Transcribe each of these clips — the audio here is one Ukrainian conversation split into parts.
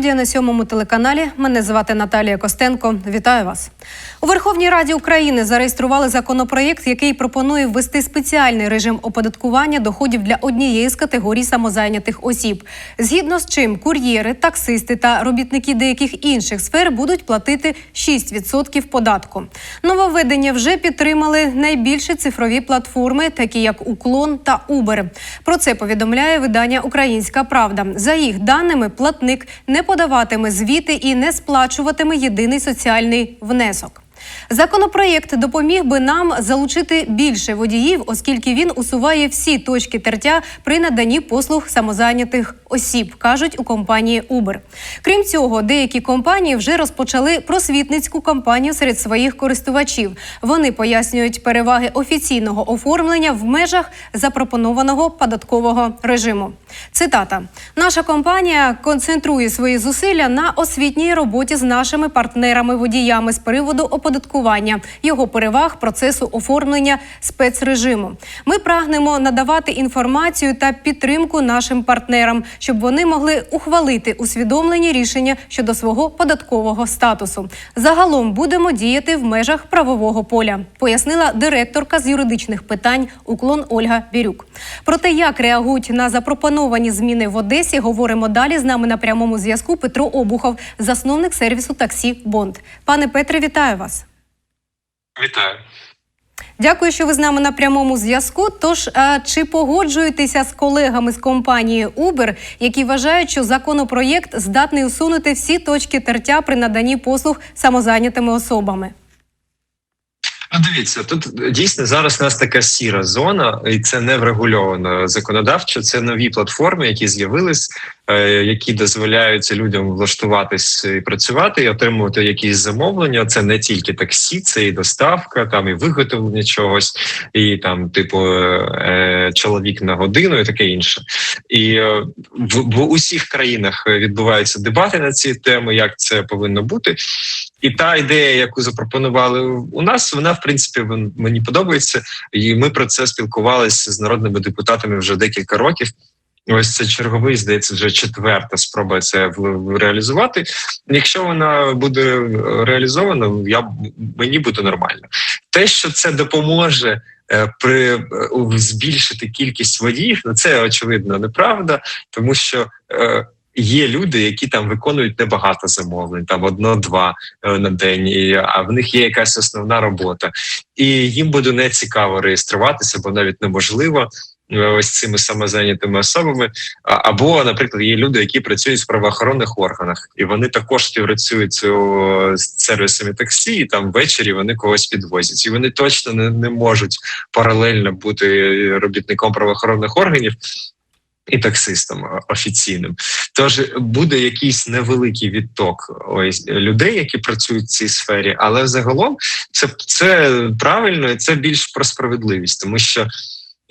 Студія на сьомому телеканалі. Мене звати Наталія Костенко. Вітаю вас. У Верховній Раді України зареєстрували законопроєкт, який пропонує ввести спеціальний режим оподаткування доходів для однієї з категорій самозайнятих осіб, згідно з чим кур'єри, таксисти та робітники деяких інших сфер будуть платити 6% податку. Нововведення вже підтримали найбільші цифрові платформи, такі як Уклон та Uber. Про це повідомляє видання Українська Правда. За їх даними, платник не подаватиме звіти і не сплачуватиме єдиний соціальний внесок. Законопроєкт допоміг би нам залучити більше водіїв, оскільки він усуває всі точки тертя при наданні послуг самозайнятих осіб, кажуть у компанії Uber. Крім цього, деякі компанії вже розпочали просвітницьку кампанію серед своїх користувачів. Вони пояснюють переваги офіційного оформлення в межах запропонованого податкового режиму. Цитата: наша компанія концентрує свої зусилля на освітній роботі з нашими партнерами-водіями з приводу оподаткування його переваг процесу оформлення спецрежиму. Ми прагнемо надавати інформацію та підтримку нашим партнерам, щоб вони могли ухвалити усвідомлені рішення щодо свого податкового статусу. Загалом будемо діяти в межах правового поля, пояснила директорка з юридичних питань уклон Ольга Бірюк. Про те, як реагують на запропоновані зміни в Одесі, говоримо далі. З нами на прямому зв'язку Петро Обухов, засновник сервісу таксі Бонд. Пане Петре, вітаю вас. Вітаю. Дякую, що ви з нами на прямому зв'язку. Тож, е, чи погоджуєтеся з колегами з компанії Uber, які вважають, що законопроєкт здатний усунути всі точки тертя при наданні послуг самозайнятими особами? Ну, дивіться, тут дійсно зараз у нас така сіра зона, і це не врегульовано законодавчо. Це нові платформи, які з'явились, які дозволяють людям влаштуватись і працювати і отримувати якісь замовлення. Це не тільки таксі, це і доставка, там і виготовлення чогось, і там, типу, е, чоловік на годину, і таке інше. І е, в, в усіх країнах відбуваються дебати на ці теми, як це повинно бути. І та ідея, яку запропонували у нас, вона в принципі мені подобається, і ми про це спілкувалися з народними депутатами вже декілька років. Ось це черговий, здається, вже четверта спроба це реалізувати. Якщо вона буде е, реалізована, я мені буде нормально. Те, що це допоможе е, при е, збільшити кількість водіїв, ну це очевидно неправда, тому що. Є люди, які там виконують небагато замовлень, там одно-два на день, і, а в них є якась основна робота, і їм буде не цікаво реєструватися, бо навіть неможливо ось цими самозайнятими особами. Або, наприклад, є люди, які працюють в правоохоронних органах, і вони також співпрацюють з сервісами таксі, і там ввечері вони когось підвозять, і вони точно не, не можуть паралельно бути робітником правоохоронних органів. І таксистом офіційним, тож буде якийсь невеликий відток ось людей, які працюють в цій сфері, але загалом це, це правильно і це більш про справедливість, тому що е,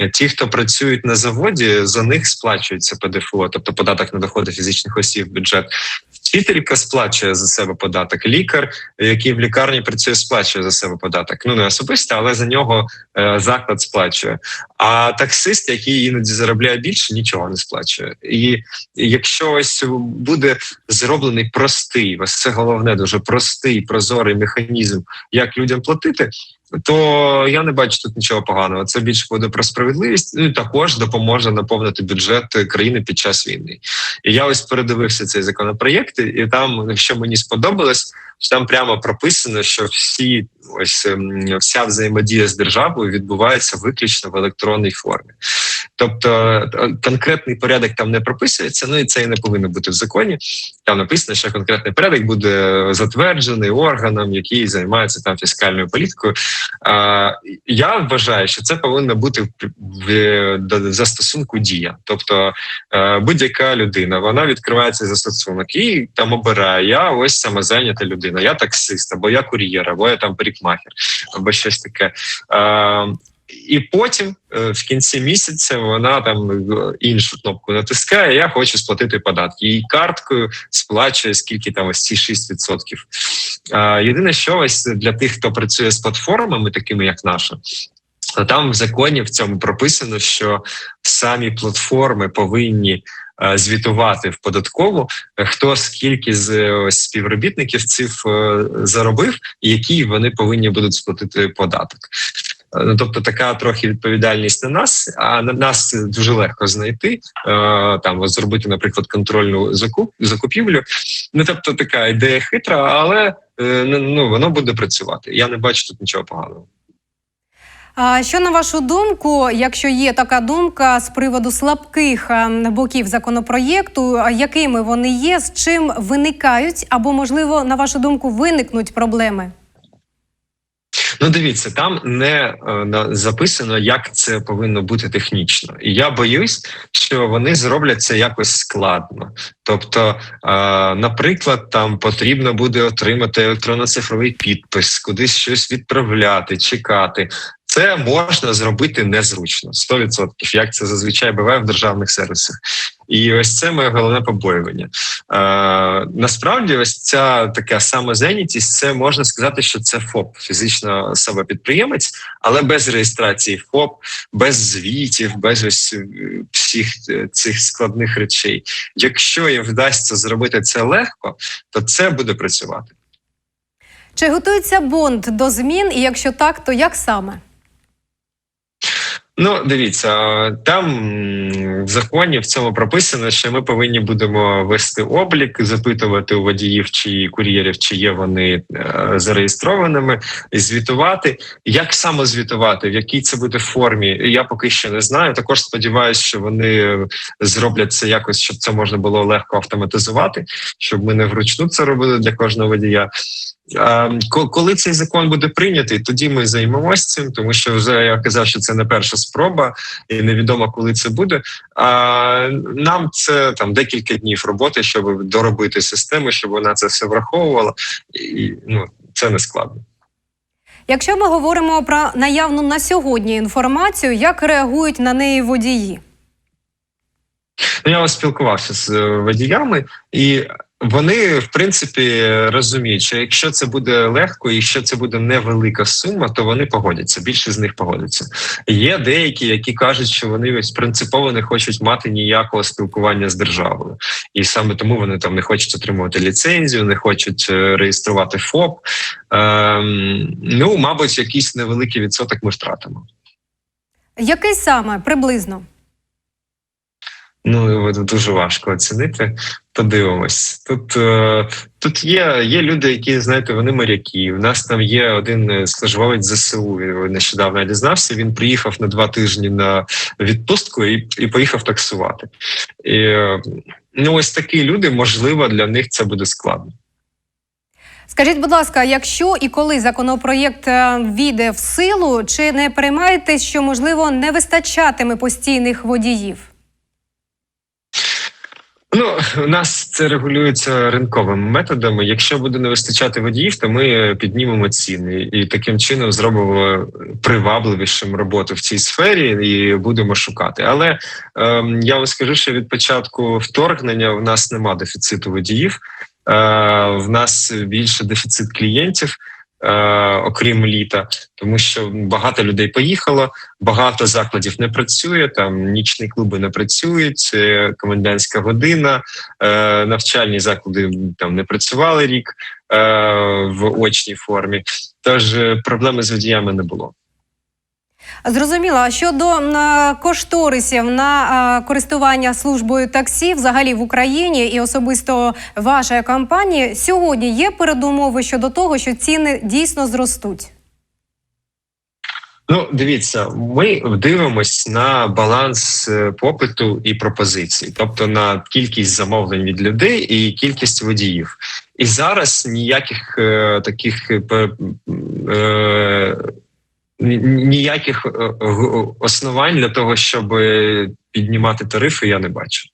ті, хто працюють на заводі, за них сплачується ПДФО, тобто податок на доходи фізичних осіб бюджет. Вчителька сплачує за себе податок. Лікар, який в лікарні працює, сплачує за себе податок. Ну не особисто, але за нього е, заклад сплачує. А таксист, який іноді заробляє більше, нічого не сплачує. І якщо ось буде зроблений простий, ось це головне, дуже простий прозорий механізм, як людям платити. То я не бачу тут нічого поганого. Це більше буде про справедливість. Ну і також допоможе наповнити бюджет країни під час війни. І я ось передивився цей законопроєкт, і там, якщо мені сподобалось, що там прямо прописано, що всі ось ем, вся взаємодія з державою відбувається виключно в електронній формі. Тобто е, конкретний порядок там не прописується, ну і це і не повинно бути в законі. Там написано, що конкретний порядок буде затверджений органом, який займається там фіскальною політикою. А, я вважаю, що це повинно бути в, застосунку дія. Тобто е, будь-яка людина вона відкриває цей застосунок і там обирає я ось самозайнята людина, я таксист, або я кур'єр, або я там парикмахер, або щось таке. І потім е, в кінці місяця вона там іншу кнопку натискає. Я хочу сплатити податки. І карткою сплачує скільки там ось ці 6%. Е, єдине, що ось для тих, хто працює з платформами, такими як наша. Там в законі в цьому прописано, що самі платформи повинні звітувати в податкову, е, хто скільки з е, ось співробітників цих е, заробив, і який вони повинні будуть сплатити податок. Е, Ну, тобто така трохи відповідальність на нас, а на нас дуже легко знайти е, там зробити, наприклад, контрольну закуп закупівлю. Ну тобто така ідея хитра, але е, ну воно буде працювати. Я не бачу тут нічого поганого. А що на вашу думку, якщо є така думка з приводу слабких е, боків законопроєкту, якими вони є, з чим виникають, або можливо, на вашу думку, виникнуть проблеми? Ну, дивіться, там не е, записано, як це повинно бути технічно, і я боюсь, що вони зроблять це якось складно. Тобто, е, наприклад, там потрібно буде отримати електронно-цифровий підпис, кудись щось відправляти, чекати. Це можна зробити незручно 100%, як це зазвичай буває в державних сервісах. І ось це моє головне побоювання. Е, насправді, ось ця така самозайнятість, це можна сказати, що це ФОП, фізична особа підприємець, але без реєстрації ФОП, без звітів, без ось е, всіх е, цих складних речей. Якщо їм вдасться зробити це легко, то це буде працювати. Чи готується бонд до змін? І якщо так, то як саме? Ну, дивіться, там в законі в цьому прописано, що ми повинні будемо вести облік, запитувати у водіїв чи кур'єрів, чи є вони е, зареєстрованими, і звітувати. Як саме звітувати, в якій це буде формі, я поки що не знаю. Також сподіваюся, що вони зроблять це якось, щоб це можна було легко автоматизувати, щоб ми не вручну це робили для кожного водія. Ко- Коли цей закон буде прийнятий, тоді ми займемось цим, тому що вже я казав, що це не перша спроба, і невідомо, коли це буде. Нам це там декілька днів роботи, щоб доробити систему, щоб вона це все враховувала, і ну це не складно. Якщо ми говоримо про наявну на сьогодні інформацію, як реагують на неї водії? Ну, я спілкувався з е, водіями, і вони, в принципі, розуміють, що якщо це буде легко, і якщо це буде невелика сума, то вони погодяться. Більше з них погодяться. Є деякі, які кажуть, що вони ось принципово не хочуть мати ніякого спілкування з державою, і саме тому вони там не хочуть отримувати ліцензію, не хочуть е, реєструвати ФОП. Ем, ну, мабуть, якийсь невеликий відсоток ми втратимо. Який саме приблизно? Ну дуже важко оцінити. Подивимось. Тут е, тут є, є люди, які знаєте, вони моряки. У нас там є один е, службовець ЗСУ. Він нещодавно дізнався. Він приїхав на два тижні на відпустку і, і поїхав таксувати. І, ну, ось такі люди, можливо, для них це буде складно. Скажіть, будь ласка, якщо і коли законопроєкт е, війде в силу, чи не переймаєтесь, що можливо не вистачатиме постійних водіїв? Ну, у нас це регулюється ринковими методами. Якщо буде не вистачати водіїв, то ми піднімемо ціни і таким чином зробимо привабливішим роботу в цій сфері і будемо шукати. Але ем, я вам скажу, що від початку вторгнення в нас нема дефіциту водіїв. Е, в нас більше дефіцит клієнтів. Е, окрім літа, тому що багато людей поїхало, багато закладів не працює. Там нічні клуби не працюють, Це комендантська година, е, навчальні заклади там не працювали рік е, в очній формі. Тож проблеми з водіями не було. Зрозуміло. А щодо м, кошторисів на е, користування службою таксі взагалі в Україні і особисто вашої компанії, сьогодні є передумови щодо того, що ціни дійсно зростуть. Ну, дивіться, ми дивимось на баланс е, попиту і пропозицій, тобто на кількість замовлень від людей і кількість водіїв. І зараз ніяких е, таких е, е, ніяких е, основань для того, щоб піднімати тарифи, я не бачу.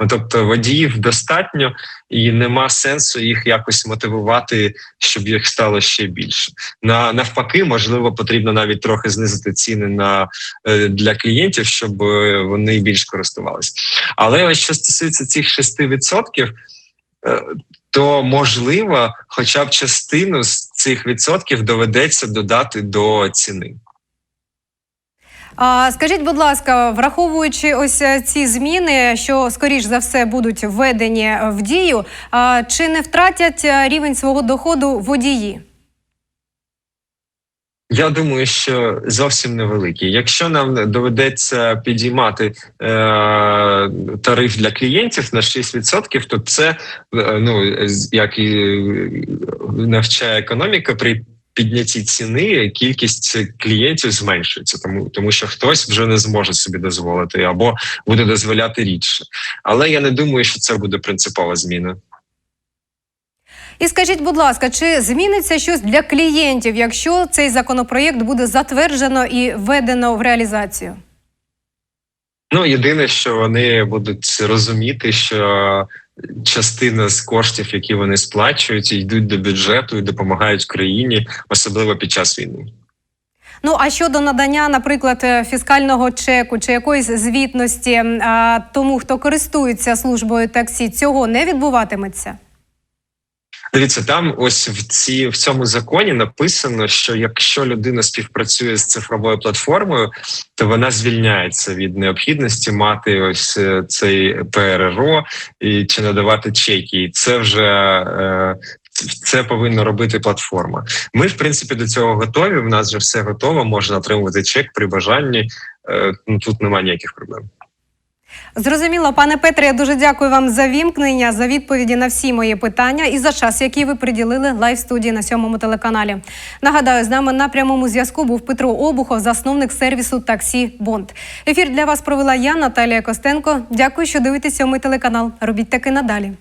Ну, тобто водіїв достатньо, і нема сенсу їх якось мотивувати, щоб їх стало ще більше. На навпаки, можливо, потрібно навіть трохи знизити ціни на е, для клієнтів, щоб е, вони більш користувалися. Але ось що стосується цих 6%, е, то можливо, хоча б частину з цих відсотків доведеться додати до ціни. Скажіть, будь ласка, враховуючи ось е, ці зміни, що скоріш за все будуть введені в дію, чи не втратять е, рівень свого доходу водії? Я думаю, що зовсім невеликий. Якщо нам доведеться підіймати е, тариф для клієнтів на 6%, то це е, ну як і навчає економіка при. Піднятті ціни кількість клієнтів зменшується, тому тому що хтось вже не зможе собі дозволити або буде дозволяти рідше. Але я не думаю, що це буде принципова зміна. І скажіть, будь ласка, чи зміниться щось для клієнтів, якщо цей законопроєкт буде затверджено і введено в реалізацію? Ну, єдине, що вони будуть розуміти, що частина з коштів, які вони сплачують, йдуть до бюджету і допомагають країні, особливо під час війни. Ну а щодо надання, наприклад, фіскального чеку чи якоїсь звітності а, тому, хто користується службою таксі, цього не відбуватиметься. Дивіться, там ось в ці в цьому законі написано, що якщо людина співпрацює з цифровою платформою, то вона звільняється від необхідності мати ось е, цей ПРРО і чи надавати чеки. І це вже е, це повинна робити платформа. Ми, в принципі, до цього готові. В нас вже все готово. Можна отримувати чек при бажанні. Е, ну тут немає ніяких проблем. Зрозуміло, пане Петре, я дуже дякую вам за вімкнення, за відповіді на всі мої питання і за час, який ви приділили лайв студії на сьомому телеканалі. Нагадаю, з нами на прямому зв'язку був Петро Обухов, засновник сервісу таксі Бонд. Ефір для вас провела я, Наталія Костенко. Дякую, що дивитесь сьомий телеканал. Робіть таки надалі.